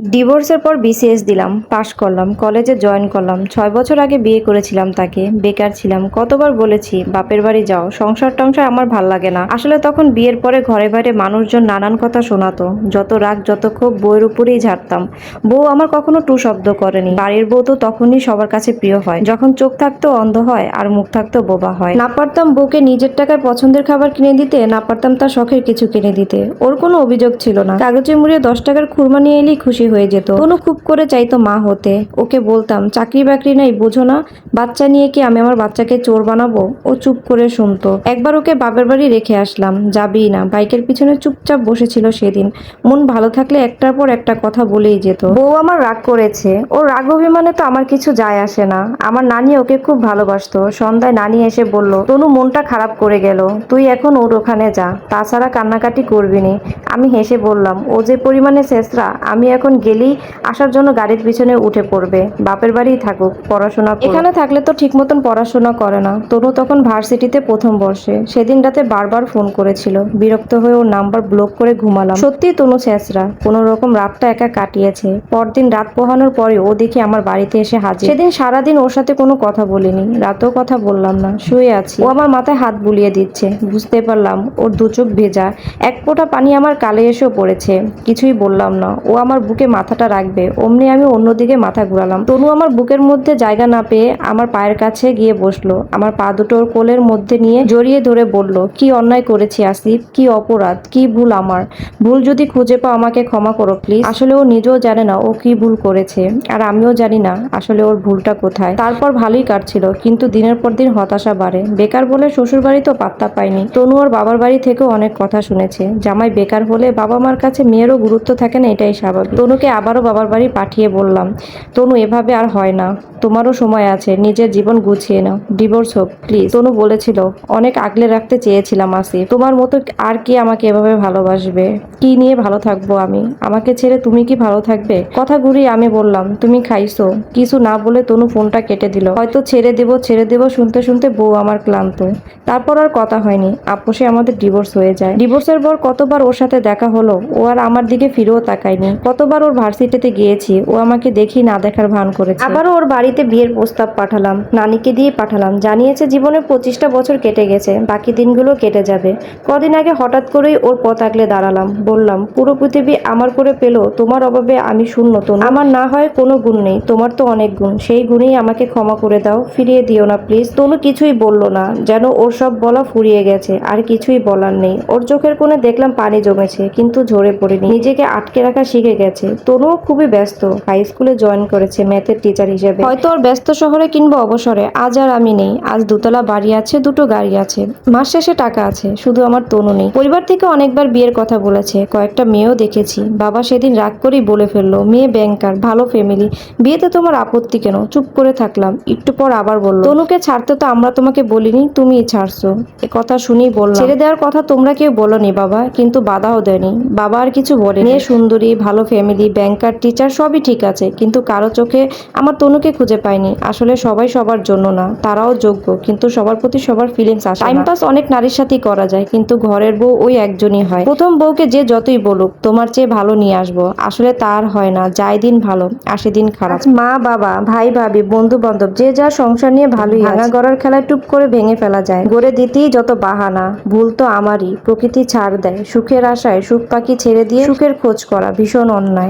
ডিভোর্সের পর বিসিএস দিলাম, পাশ করলাম, কলেজে জয়েন করলাম, ছয় বছর আগে বিয়ে করেছিলাম তাকে, বেকার ছিলাম, কতবার বলেছি, বাপের বাড়ি যাও, সংসার টংসার আমার ভালো লাগে না। আসলে তখন বিয়ের পরে ঘরে বাইরে মানুষজন নানান কথা শোনাতো, যত রাগ, যত ক্ষোভ, বউয়ের উপরেই ঝাড়তাম। বউ আমার কখনো টু শব্দ করেনি, বাড়ির বউ তো তখনই সবার কাছে প্রিয় হয়। যখন চোখ থাকতো অন্ধ হয়, আর মুখ থাকতো বোবা হয়। না পারতাম বউকে নিজের টাকায় পছন্দের খাবার কিনে দিতে, না পারতাম তার শখের কিছু কিনে দিতে। ওর কোনো অভিযোগ ছিল না। কাগজে মুড়িয়ে দশ টাকার খুরমা নিয়ে এলেই খুশি হয়ে যেত। কোনো খুব করে চাইতো মা হতে। ওকে বলতাম, চাকরি বাকরি নাই, বোঝো না, বাচ্চা নিয়ে কি আমি আমার বাচ্চাকে চোর বানাবো? ও চুপ করে শুনতো। একবার ওকে বাপের বাড়ি রেখে আসলাম। যাবেই না। বাইকের পিছনে চুপচাপ বসেছিল সেদিন। মন ভালো থাকলে একটার পর একটা কথা বলেই যেত। বউ আমার রাগ করেছে। ও রাগ অভিমানে তো আমার কিছু যায় আসে না। আমার নানি ওকে খুব ভালোবাসতো। সন্ধ্যায় নানি এসে বলল, তনু, মনটা খারাপ করে গেল। তুই এখন ওর ওখানে যা। তাছাড়া কান্নাকাটি করবি নি। আমি হেসে বললাম, ও যে পরিমাণে শেষরা, আমি এখন গেলেই আসার জন্য গাড়ির পিছনে উঠে পড়বে। বাপের বাড়িই থাকুক, পড়াশোনা এখানে থাকলে তো ঠিক মতন পড়াশোনা করে না। তনু তখন ভার্সিটিতে প্রথম বর্ষে। সেদিন রাতে বারবার ফোন করেছিল। বিরক্ত হয়ে ওর নাম্বার ব্লক করে ঘুমালাম। সত্যি তনু শেষরা কোনো রকম রাতটা একা কাটিয়েছে। পরদিন রাত পোহানোর পরে ও দেখি আমার বাড়িতে এসে হাজির। সেদিন সারাদিন ওর সাথে কোনো কথা বলিনি। রাতেও কথা বললাম না। শুয়ে আছি। ও আমার মাথায় হাত বুলিয়ে দিচ্ছে। বুঝতে পারলাম ওর দু চোখ ভেজা। এক ফোঁটা পানি আমার কালে এসেও পড়েছে। কিছুই বললাম না। ও আমার বুকে মাথাটা রাখবে। অমনি আমি অন্যদিকে মাথা ঘুরালাম। তনু আমার বুকের মধ্যে জায়গা না পেয়ে আমার পায়ের কাছে গিয়ে বসল। আমার পা দুটোর কোলের মধ্যে নিয়ে জড়িয়ে ধরে বলল, কি অন্যায় করেছি আসিফ? কি অপরাধ? কি ভুল আমার? ভুল যদি খুঁজে পাও আমাকে ক্ষমা করো, প্লিজ। আসলে ও নিজেও জানে না ও কি ভুল করেছে। আর আমিও জানি না আসলে ওর ভুলটা কোথায়। তারপর ভালোই কাটছিল, কিন্তু দিনের পর দিন হতাশা বাড়ে। বেকার বলে শ্বশুর বাড়ি তো পাত্তা পায়নি। তনু ওর বাবার বাড়ি থেকেও অনেক কথা শুনেছে। জামাই বেকার হলে বাবা মার কাছে মেয়েরও গুরুত্ব থাকে না, এটাই স্বাভাবিক। তনুকে আবারও বাবার বাড়ি পাঠিয়ে বললাম, তনু, এভাবে আর হয় না। তোমারও সময় আছে, নিজের জীবন গুছিয়ে নাও। ডিভোর্স হোক, প্লিজ। তনু বলেছিল, অনেক আগলে রাখতে চেয়েছিলাম আসি তোমার মতো আর কি আমাকে এভাবে ভালোবাসবে? কি নিয়ে ভালো থাকব আমি? আমাকে ছেড়ে তুমি কি ভালো থাকবে? কথা ঘুরিয়ে আমি বললাম, তুমি খাইছো। কিছু না বলে তনু ফোনটা কেটে দিল, হয়তো ছেড়ে দেবো ছেড়ে দেবো শুনতে শুনতে বউ আমার ক্লান্ত। তারপর আর কথা হয়নি। আপোষে আমাদের ডিভোর্স হয়ে যায়। ডিভোর্সের পর কতবার ওর সাথে দেখা হলো, ও আর আমার দিকে ফিরেও তাকায়নি। কতবার ওর ভার্সিটিতে গিয়েছি। ও আমাকে দেখি না দেখার ভান করেছে। আবারও ওর বাড়িতে বিয়ের প্রস্তাব পাঠালাম, নানিকে দিয়ে পাঠালাম। জানিয়েছে জীবনের পঁচিশটা বছর কেটে গেছে, বাকি দিনগুলো কেটে যাবে। কদিন আগে হঠাৎ করেই ওর পথ আগলে দাঁড়ালাম। বললাম, পুরো পৃথিবী আমার করে পেল, তোমার অভাবে আমি শূন্য তো আমার না হয় কোনো গুণ নেই, তোমার তো অনেক গুণ। সেই গুণেই আমাকে ক্ষমা করে দাও, ফিরিয়ে দিও না, প্লিজ। তনু কিছুই বলল না, যেন ওর সব বলা ফুরিয়ে গেছে। আর কিছুই বলার নেই। ওর চোখের কোণে দেখলাম পানি জমেছে, কিন্তু ঝরে পড়েনি। নিজেকে আটকে রাখা শিখে গেছে। তনুও খুবই ব্যস্ত। হাই স্কুলে জয়েন করেছে ম্যাথের টিচার হিসেবে। হয়তো ওর ব্যস্ত শহরে কিংবা অবসরে। আজ আর আমি নেই। আজ দুতলা বাড়ি আছে, দুটো গাড়ি আছে। মাস শেষে টাকা আছে, শুধু আমার তনু নেই। পরিবার থেকে অনেকবার বিয়ের কথা বলেছে। কয়েকটা মেয়েও দেখেছি। বাবা সেদিন রাগ করেই বলে ফেলল, মেয়ে ব্যাংকার ভালো ফ্যামিলি বিয়েতে তোমার আপত্তি কেন? চুপ করে থাকলাম। একটু পর আবার বলল, তনুকে ছাড়তে তো আমরা তোমাকে বলিনি তুমি ছাড়ছো। এ কথা শুনেই বললাম। ছেড়ে দেওয়ার কথা তোমরা কেউ বলনি বাবা, কিন্তু বাধাও দেয়নি। বাবা আর কিছু বলে মেয়ে সুন্দরী, ভালো ফ্যামিলি ব্যাংকার টিচার সবই ঠিক আছে কিন্তু কারও চোখে আমার তনুকে খুঁজে পাইনি। আসলে সবাই সবার জন্য না তারাও যোগ্য কিন্তু সবার প্রতি সবার ফিলিংস আসে টাইম পাস অনেক নারীর সাথেই করা যায় কিন্তু ঘরের বউ ওই একজনই হয়। প্রথম বউকে যে যতই বলুক তোমার চেয়ে ভালো নিয়ে আসব। আসলে তার হয় না যায় দিন ভালো আসে দিন খারাপ। মা বাবা ভাই ভাবি বন্ধু বান্ধব যে যার সংসার নিয়ে ভালোই ভাঙা গড়ার খেলায় টুপ করে ভেঙে ফেলা যায়। গড়ে দিতেই যত বাহানা ভুল তো আমারই প্রকৃতি ছাড় দেয়। সুখের আশায় সুখ পাখি ছেড়ে দিয়ে সুখের খোঁজ করা ভীষণ অন্যায়।